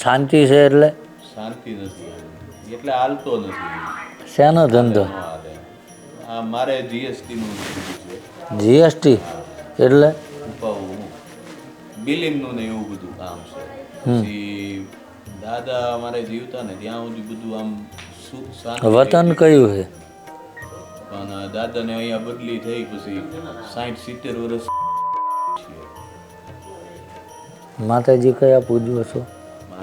શાંતિ છે એટલે? શાંતિ નથી એટલે હાલતો નથી શેનો ધંધો? મારે જીએસટી નું બધું છે. જીએસટી એટલે? બિલિંગનું ને એવું બધું કામ છે. પછી દાદા અમારે જીવતા ને ત્યાં સુધી બધું આમ વતન કયું છે? પણ દાદાને અહીંયા બદલી થઈ પછી સાઠ સિત્તેર વર્ષ માતાજી કયા પૂજવો છો?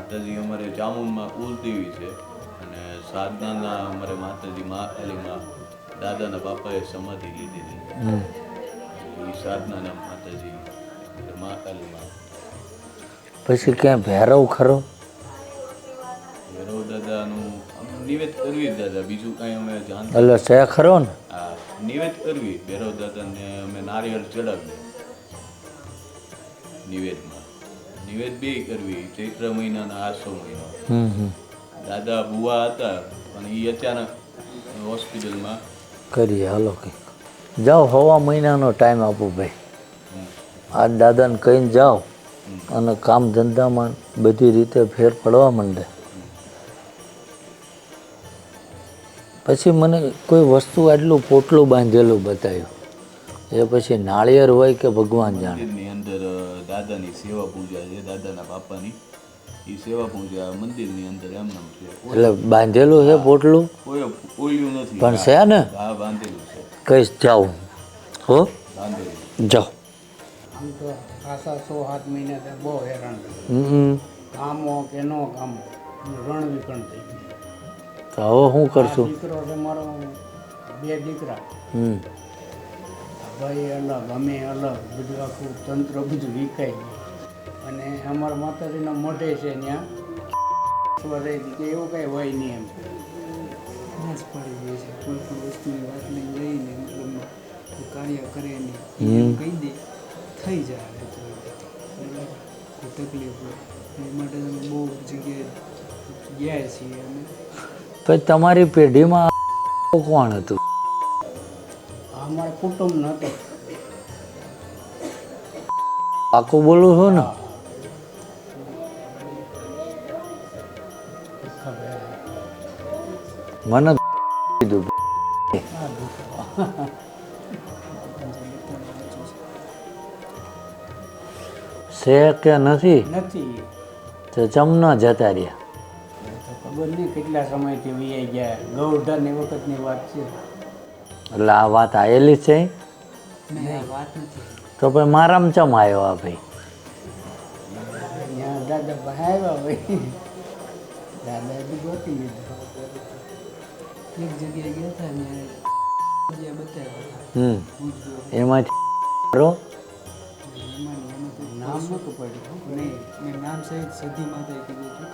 માતાજી અમારે ચામુંડમાં કુલદેવી છે. અને સાધનાના અમારે માતાજી મહાકાલીમાં દાદાના બાપાએ સમાધિ લીધેલી. હતી એ સાધનાના માતાજી મહાકાલીમાં પછી ક્યાં ભૈરવ ખરો? ભૈરવ દાદાનું નિવેદ કરવી દાદા. બીજું કાંઈ અમે જાણતા એટલે છે ખરો ને? હા નિવેદ કરવી. ભૈરવ દાદાને અમે નારિયેળ ચડાવીએ. નિવેદમાં. નિવેદ બે કરવી ચૈત્ર મહિનાના આસો મહિનો. હમ હમ. દાદા બુવા હતા પણ એ અચાનક હોસ્પિટલમાં કરીએ હાલો કે. જાઓ હવા મહિનાનો ટાઈમ આપો ભાઈ. આ દાદાને કહીને જાઓ અને કામ ધંધામાં બધી રીતે ફેર પડવા માંડે. પછી મને કોઈ વસ્તુ આટલું પોટલું બાંધેલું બતાવ્યું. એ પછી નાળિયેર હોય કે ભગવાન જાણે? મંદિરની અંદર દાદાની સેવા પૂજા છે દાદાના બાપાની. એ સેવા પૂજા મંદિરની અંદર છે. એટલે બાંધેલું છે પોટલું? કોઈ ઓલ્યું નથી. પણ છે ને? હા બાંધેલું છે. કહીશ જાઓ હો? બાંધેલું જાઓ આમ તો ખાસા સો સાત મહિના ત્યાં બહુ હેરાન હમ. કામો કે ન કામો રણ વિકણ થઈ ગયું. તો હવે શું કરશું? દીકરો છે મારો બે દીકરા. હમ. ભાઈ અલગ અમે અલગ બધું આખું તંત્ર બધું વિકાઈ ગયું. અને અમારા માતાજીના મોઢે છે ત્યાં. કે એવું કંઈ હોય નહીં એમ. ના જ પાડી દે છે. કોઈ પણ વસ્તુની વાત લઈને મતલબ કાર્ય કરે નહીં. કહી દે થઈ જાય કોઈ તકલીફ હોય. એ માટે બહુ જગ્યાએ ગયા છીએ અમે. પછી તમારી પેઢીમાં કોણ હતું? અમારા કુટુંબ નહોતો. પાકું બોલું છું ને? મને કીધું. છે કે નથી? નથી. તો ચમ જતા રહ્યા. ખબર નહીં કેટલા સમયથી વીઆઈ ગયા. ગૌઢાની વખતની વાત છે. એટલે આ વાત આવેલી છે? તો ભાઈ મારામાં ચમ આવ્યો આ ભાઈ? ગોતી એક જગ્યાએ ગયા હતા ને કરો એમાં ને એમાં તો નામ નહોતું પડ્યું. નહીં મેં નામ સહિત સધી માતાએ કીધું હતું.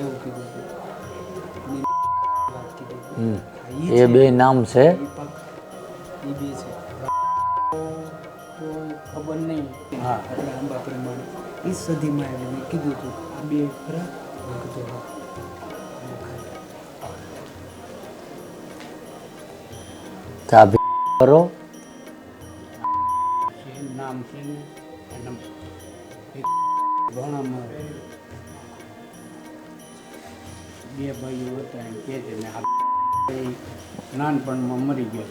એવું કીધું હતું. એ બે નામ છે. ખબર નહીં હા. એટલે આંબા પ્રમાણે ઈ સધીમાં એટલે મેં કીધું હતું આ બે ખરા નામ છે ને ઘણામાં બે ભાઈઓ હતા એમ કે છે ને નાનપણમાં મરી ગયો.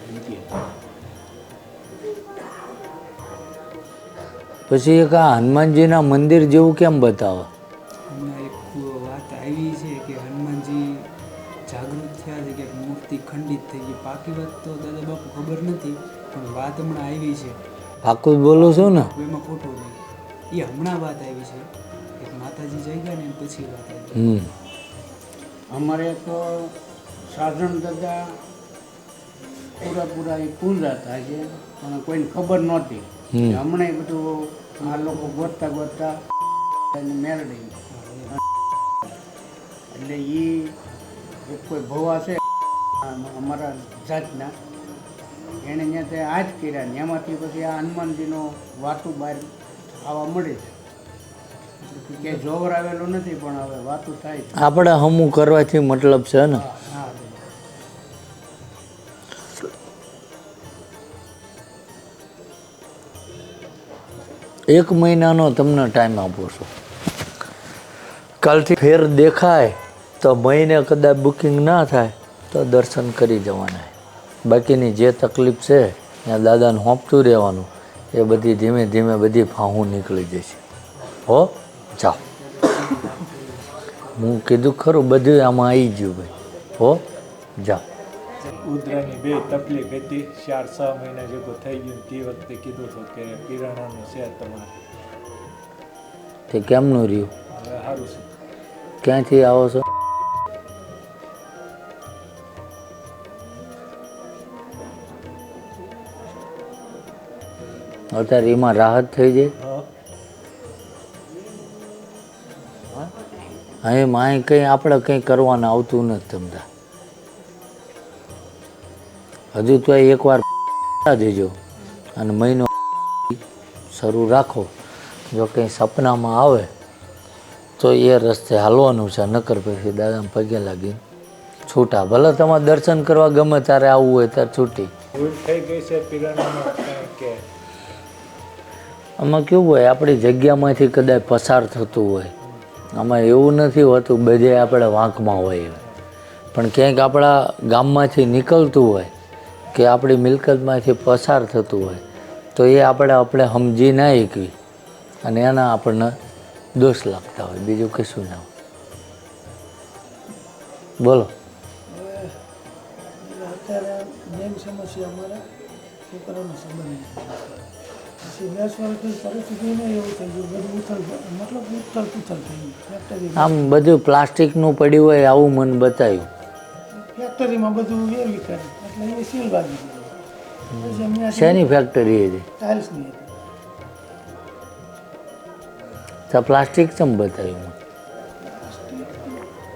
પછી એક આ હનુમાનજીના મંદિર જેવું કેમ બતાવો? હમણાં એક વાત આવી છે કે હનુમાનજી જાગૃત થયા છે કે મૂર્તિ ખંડિત થઈ ગઈ. પાકી વાત તો દાદા બાપુ ખબર નથી પણ વાત હમણાં આવી છે. પાકું જ છો છું ને એમાં ખોટું નહીં. એ હમણાં વાત આવી છે. એક માતાજી જઈ ગયા ને પછી વાત આવી. હમ. અમારે તો સાધન દાદા પૂરા પૂરા એ પૂજાતા છે પણ કોઈને ખબર નહોતી. હમ. હમણાં બધું આ લોકો ગોતતા ગોતતા મેળવી એટલે એ કોઈ ભવા છે અમારા જાતના. એણે ત્યાં તે આ જ કર્યા ને એમાંથી પછી આ હનુમાનજીનો વાતું બહાર આવવા મળે છે. કે જોવર આવેલું નથી પણ હવે વાતું થાય આપણે હમું કરવાથી મતલબ છે ને? એક મહિનાનો તમને ટાઈમ આપો છો. કાલથી ફેર દેખાય તો મહિને કદાચ બુકિંગ ના થાય તો દર્શન કરી જવાના. બાકીની જે તકલીફ છે, ત્યાં દાદાને હોંપતું રહેવાનું, એ બધી ધીમે ધીમે બધી ફાહું નીકળી જશે. હો, જાઓ. હું કીધું ખરું, બધું આમાં આવી ગયું ભાઈ. હો, જાઓ. ઉધરાની બે તકલીફ હતી. ચાર છ મહિના જેવું થઈ ગયું. તે વખતે કીધું હતું કે પીરાણાનું છે તમારે. તે કેમનું રહ્યું? સારું છે. ક્યાંથી આવો છો? અત્યારે એમાં રાહત થઈ જાય અહીં માય કંઈ આપણે કંઈ કરવાનું આવતું નથી તમતા હજુ તો એકવાર દેજો. અને મહિનો શરૂ રાખો. જો કંઈ સપનામાં આવે તો એ રસ્તે હાલવાનું છે. નકર પછી દાદાને પગે લાગીને છૂટા. ભલે તમારે દર્શન કરવા ગમે ત્યારે આવવું હોય ત્યારે છૂટી. થઈ ગઈ છે આમાં કેવું હોય આપણી જગ્યામાંથી કદાચ પસાર થતું હોય. આમાં એવું નથી હોતું બધે આપણે વાંકમાં હોય. પણ ક્યાંક આપણા ગામમાંથી નીકળતું હોય કે આપણી મિલકતમાંથી પસાર થતું હોય તો એ આપણે આપણે સમજી ના એકવી અને એના આપણને દોષ લાગતા હોય. બીજું કશું ના હોય. બોલો. આમ બધું પ્લાસ્ટિકનું પડ્યું હોય આવું મને બતાવ્યું ફેક્ટરીમાં બધું વેરવી કરે. એટલે સીલ વાગી ગયું પછી શેની ફેક્ટરી હતી ટાઇલ્સની હતી. પ્લાસ્ટિક ચમ બતાવ્યું?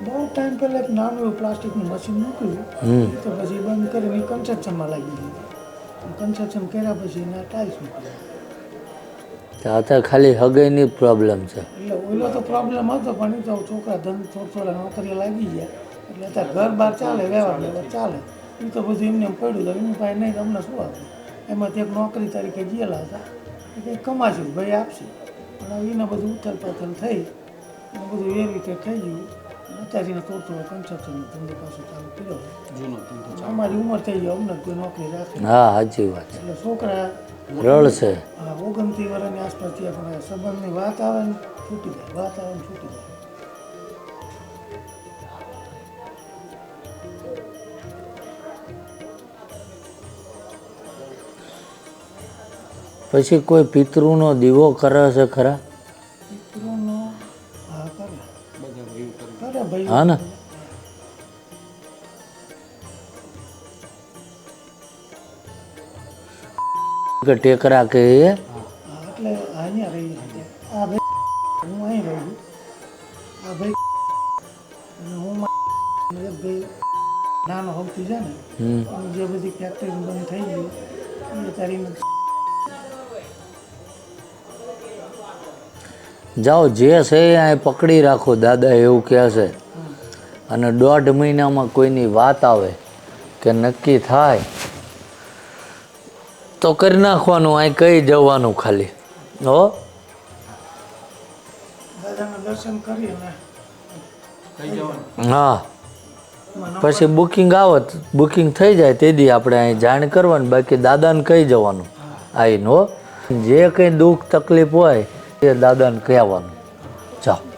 બહુ ટાઈમ પહેલાં એક નાનું એવું પ્લાસ્ટિકનું મશીન મૂક્યું. તો પછી બંધ કરીને કન્સ્ટ્રક્શનમાં લાગી ગયું. કન્સ્ટ્રક્શન કર્યા પછી એના ટાઇલ્સ મૂક્યા. અત્યારે ખાલી હગાઈની પ્રોબ્લેમ છે. એટલે ઓલો તો પ્રોબ્લેમ હતો પણ એ તો છોકરા ધન થોડા થોડા નોકરીએ લાગી ગયા. એટલે અત્યારે ઘર બહાર ચાલે વ્યવહાર ચાલે. એ તો બધું એમને એમ પડ્યું. હતું એમની પાસે નહીં તમને શું આપે? એમાંથી એક નોકરી તરીકે ગયેલા હતા. એ કમાશું ભાઈ આપશે. પણ એને બધું ઉથલ પાથલ થઈ અને બધું એ રીતે થઈ ગયું. અત્યારે એને થોડું થોડું કન્સ્ટ્રક્શનનો ધંધો પાછો ચાલુ કર્યો. જૂનો ધંધો અમારી ઉંમર થઈ ગયો અમને કોઈ નોકરી રાખે હા સાચી વાત. છે એટલે છોકરા રડશે આ ઓગણત્રીસ વર્ષની આસપાસ ત્યાં પણ આ સંબંધની વાત આવે ને છૂટી જાય વાત આવે ને છૂટી જાય. પછી કોઈ પિતૃનો દીવો કરે છે ખરા? હા ને? કે ટેકરા કે એ? નાનો સૌથી છે ને જે બધી ફેક્ટરી બંધ થઈ ગઈ એ તારીને જાઓ જે છે એ અહીં પકડી રાખો દાદા એવું કહે છે. અને દોઢ મહિનામાં કોઈની વાત આવે કે નક્કી થાય તો કરી નાખવાનું અહીં કઈ જવાનું ખાલી. હો? હા. પછી બુકિંગ આવત બુકિંગ થઈ જાય તે દી આપણે અહીં જાણ કરવાની બાકી દાદાને કહી જવાનું. આવીને હો. જે કંઈ દુઃખ તકલીફ હોય દાદાને કહેવાનું. જાઓ.